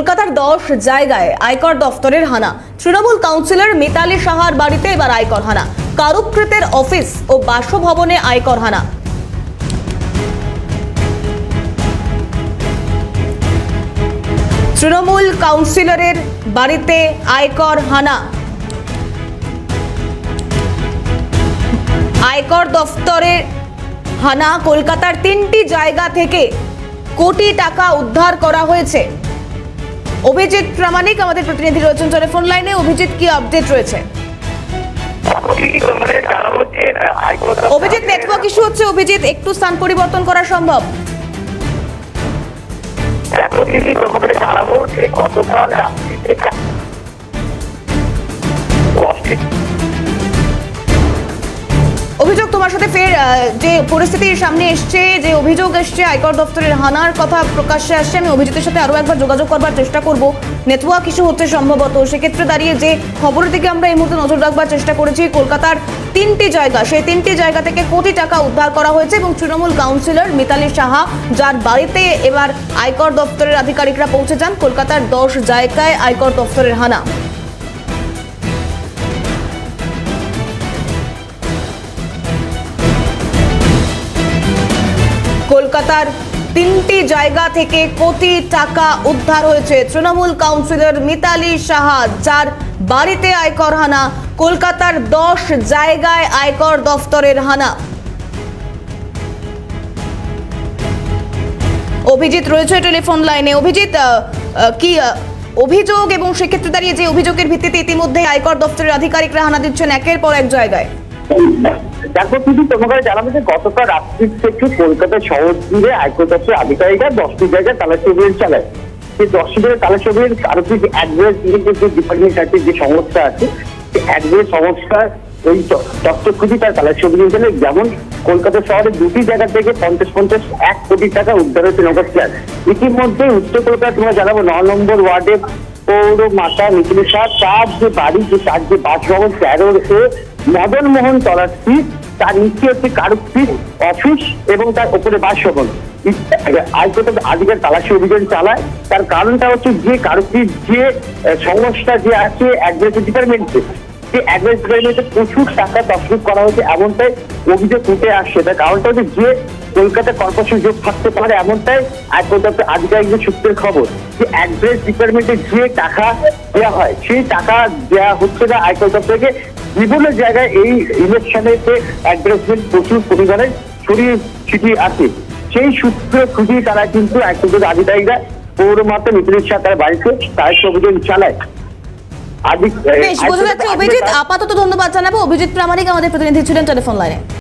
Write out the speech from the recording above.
কলকাতার দশ জায়গায় আয়কর দফতরের হানা। তৃণমূল কাউন্সিলর মিতালি সাহার বাড়িতে এবার আয়কর হানা। কারুকৃতের অফিস ও বাসভবনে আয়কর হানা। তৃণমূল কাউন্সিলরের বাড়িতে আয়কর হানা। আয়কর দফতরে হানা কলকাতার তিনটি জায়গা থেকে কোটি টাকা উদ্ধার করা হয়েছে। অভিজিৎ প্রামাণিক আমাদের প্রতিনিধি রয়েছেন টেলিফোন লাইনে। অভিজিৎ, কি আপডেট রয়েছে? অভিজিৎ নেটওয়ার্ক ইস্যু হচ্ছে। অভিজিৎ, একটু স্থান পরিবর্তন করা সম্ভব? তোমার সাথে ফের যে পরিস্থিতির সামনে এসছে, যে অভিযোগ এসছে, আয়কর দপ্তরের হানার কথা প্রকাশ্যে আসছে, আমি অভিজিতের সাথে আরও একবার যোগাযোগ করবার চেষ্টা করব। নেটওয়ার্ক ইস্যু হচ্ছে সম্ভবত, সেক্ষেত্রে দাঁড়িয়ে যে খবরের দিকে আমরা এই মুহূর্তে নজর রাখবার চেষ্টা করেছি, কলকাতার তিনটি জায়গা, সেই তিনটি জায়গা থেকে কোটি টাকা উদ্ধার করা হয়েছে এবং তৃণমূল কাউন্সিলর মিতালি সাহা, যার বাড়িতে এবার আয়কর দপ্তরের আধিকারিকরা পৌঁছে যান, কলকাতার দশ জায়গায় আয়কর দপ্তরের হানা। কলকাতার তিনটি জায়গা থেকে কোটি টাকা উদ্ধার হয়েছে। তৃণমূল কাউন্সিলর মিতালি সাহা, যার বাড়িতে আয়কর হানা, কলকাতার দশ জায়গায় আয়কর দফতরের হানা। অভিজিৎ রয়েছে টেলিফোন লাইনে। অভিজিৎ কি অভিযোগ এবং সেক্ষেত্রে দাঁড়িয়ে যে অভিযোগের ভিত্তিতে ইতিমধ্যে আয়কর দফতরের আধিকারিকরা হানা দিচ্ছেন একের পর এক জায়গায়। তোমাকে জানাব যে গতকাল থেকে কলকাতা শহর জুড়ে আয়কর আধিকারিকরা দশটি জায়গায় তালাশি অভিযান চালায়। সেই দশটি জায়গায় তালাশি অভিযান আরও যে ডিপার্টমেন্ট আছে যে সংস্থা আছে, সেই সংস্থার ওই তার তালাশি অভিযান যেমন কলকাতা শহরে দুটি জায়গা থেকে পঞ্চাশ পঞ্চাশ এক কোটি টাকা উদ্ধার হয়েছে নগদ ক্লাস। ইতিমধ্যে উত্তর কলকাতা তোমরা জানাব ন নম্বর ওয়ার্ডে পৌর মাতা শাহ তার যে বাড়ি, যে তার যে বাসভবন, তেরোর এ মদন মোহন স্ট্রিট তার নিচে হচ্ছে কারুকৃত অফিস এবং তার উপরে বাসভবন। আইকোর্টের আধিকার তালাশি অভিযান চালায়। তার কারণটা হচ্ছে যে কারুকৃত যে সংস্থা যে আছে অ্যাডভাইস ডিপার্টমেন্টে যে অ্যাডভাইস ডিপার্টমেন্টে প্রচুর টাকা তসরুপ করা হয়েছে এমনটাই অভিযোগ উঠে আসছে। তার কারণটা হচ্ছে যে কলকাতা কর্পোরেশন যোগ থাকতে পারে এমনটাই আইকোর্ট আধিকারিকদের সূত্রের খবর, যে অ্যাডভাইস ডিপার্টমেন্টে যে টাকা দেওয়া হয়, সেই টাকা দেওয়া হচ্ছে না আয়কর দপ্তরকে বিভিন্ন জায়গায় এই ইলেকশনেতে অ্যাডভার্টাইজমেন্ট প্রচুর পরিমাণে ছড়িয়ে ছিটিয়ে আছে সেই সূত্র খুঁজে তারা কিন্তু আয়কর আধিকারিকরা পৌরমাত্রা মিত্রের সাথে তার বাড়িতে তার অভিযান চালায়। আদি অভিজিৎ আপাতত ধন্যবাদ জানাব। অভিজিৎ প্রামাণিক আমাদের প্রতিনিধি ছিলেন টেলিফোন লাইনে।